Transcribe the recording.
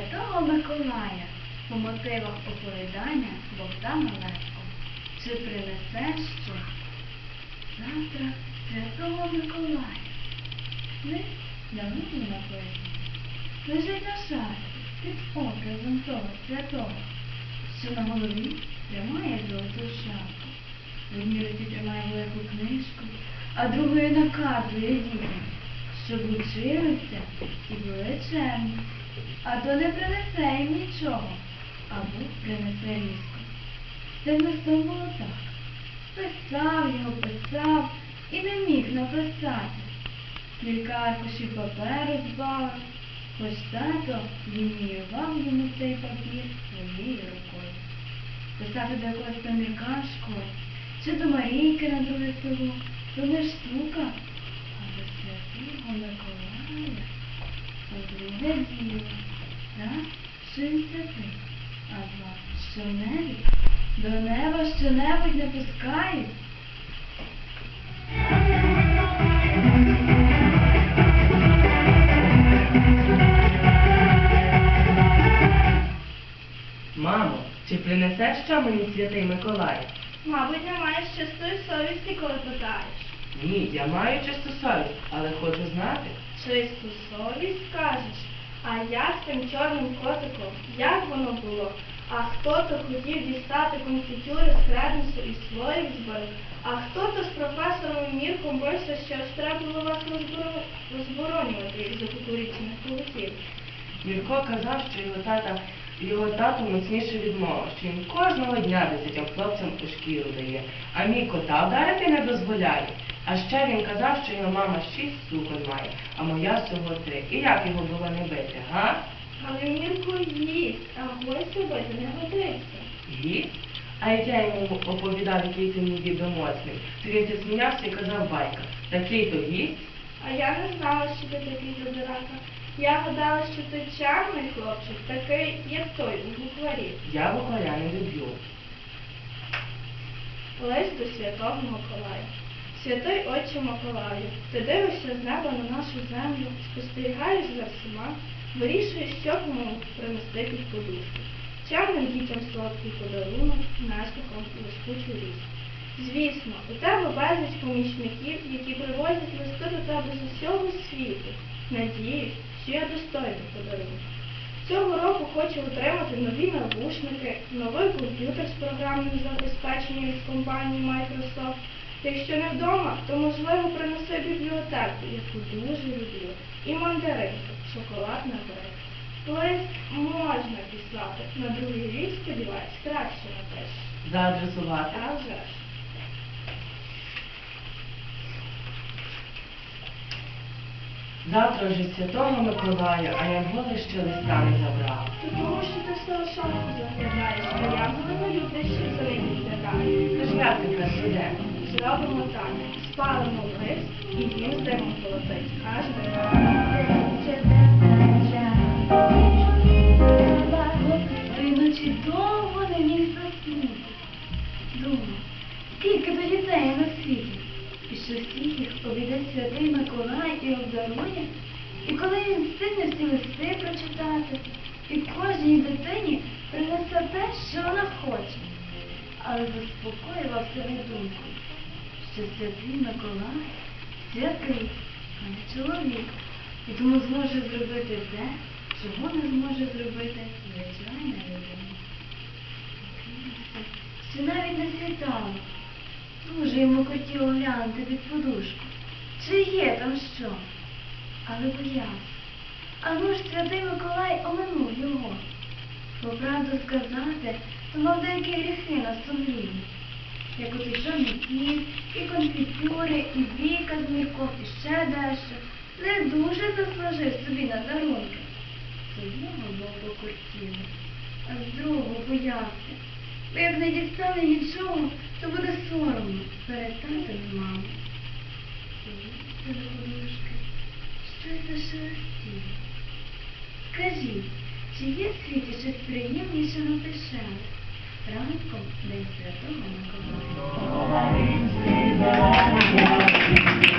Святого Миколая по мотивах оповідання Богдана Левко. Чи принесеш що? Завтра Святого Миколая. Лист давно не написаний. Лежить на шафі під образом того святого, що на голові тримає золоту шапку. В одній руці тримає велику книжку, а другою наказує дітям, щоб училися і були чемні. А то не принесе їм нічого, або принесе різко. Це в листом було так. Писав його, писав і не міг написати. Кілька аркушів паперу збавив, хоч тато виміював йому цей папір своєю рукою. Писати до якогось памірка в школі, чи до Марійки на друге село, то не штука, а до святого Миколая. Друге діло, раз шин святий, а два щонебудь, до неба щонебудь не пускають. Мамо, чи принесе що мені святий Миколай? Мабуть, не маєш чистої совісті, коли питаєш. Ні, я маю чисту совість, але хочу знати. Чисту совість кажеш. А як з тим чорним котиком? Як воно було? А хто то хотів дістати конфітюри з креденсу і слоїв зберіг? А хто то з професором Мірком бився, що треба було вас розборонювати, як за кукурічних колосів? Юрко казав, що його тата його тато міцніше відмова, що він кожного дня десятьом хлопцям у шкіру дає, а мій кота вдарити не дозволяє. А ще він казав, що його мама шість сукон має, а моя всього три. І як його було не бити, га? Але Мірко їсть, а гостю бити не годиться. Гість? А як я йому оповідав, який ти мій дідо моцний, то він ти сміявся і казав байка, такий то гість? А я не знала, що ти такий задирака. Я гадала, що ти чарний хлопчик, такий, як той у букварі. Я букваря не люблю. Лист до святого Миколая. Святий Отче Миколаю, ти дивишся з неба на нашу землю, спостерігаєш за всіма, вирішуєш, що кому принести під подушку. Чарним дітям солодкий подарунок, наслідком лискучу ріс. Звісно, у тебе безліч помічників, які привозять листи до тебе з усього світу. Надіюсь, що я достойний подарунок. Цього року хочу отримати нові навушники, новий комп'ютер з програмним забезпеченням від компанії Microsoft. Якщо не вдома, то можливо принеси бібліотеку, яку дуже люблю, і мандаринку, шоколад на берег. Лист можна писати, на другий рік, сподіваюсь, краще напише. Заадресувати. А вже ж. Завтра вже святого Миколая, а я Янголи ще листа не забрав. То тому що ти все шапку заглядаєш, а я не люблю, що за ним відглядаю. Тож як тепер буде? Зробимо так. Спалимо лист і він з димом полетить. Аж до ночі довго не міг заснути. Думав, скільки то дітей на світі, і що всіх їх обійде святий Миколай і обдарує, і коли він встигне всі листи прочитати, і кожній дитині принесе те, що вона хоче. Але заспокоював себе думкою, що святий Миколай святий, а не чоловік, і тому зможе зробити те, чого не зможе зробити звичайна людина. Що навіть не світало. Дуже йому хотіло глянути під подушку. Чи є там що? Але боявся. А ну ж святий Миколай оминув його. Бо правду сказати, то мав деякі гріхи на сумлінні. Як от і жовніків, і конфітюри, і віка з мірком, і ще дещо. Не дуже заслужив собі на дарунки. З одного боку кортіло, а з другого боявся. Бо як не дістане нічого, то буде соромно перед татом і мамою. Сидіться до подушки, щось зашелестіло. Скажіть, чи є в світі щось приємніше на дешеве? Ранком День Святого Миколая.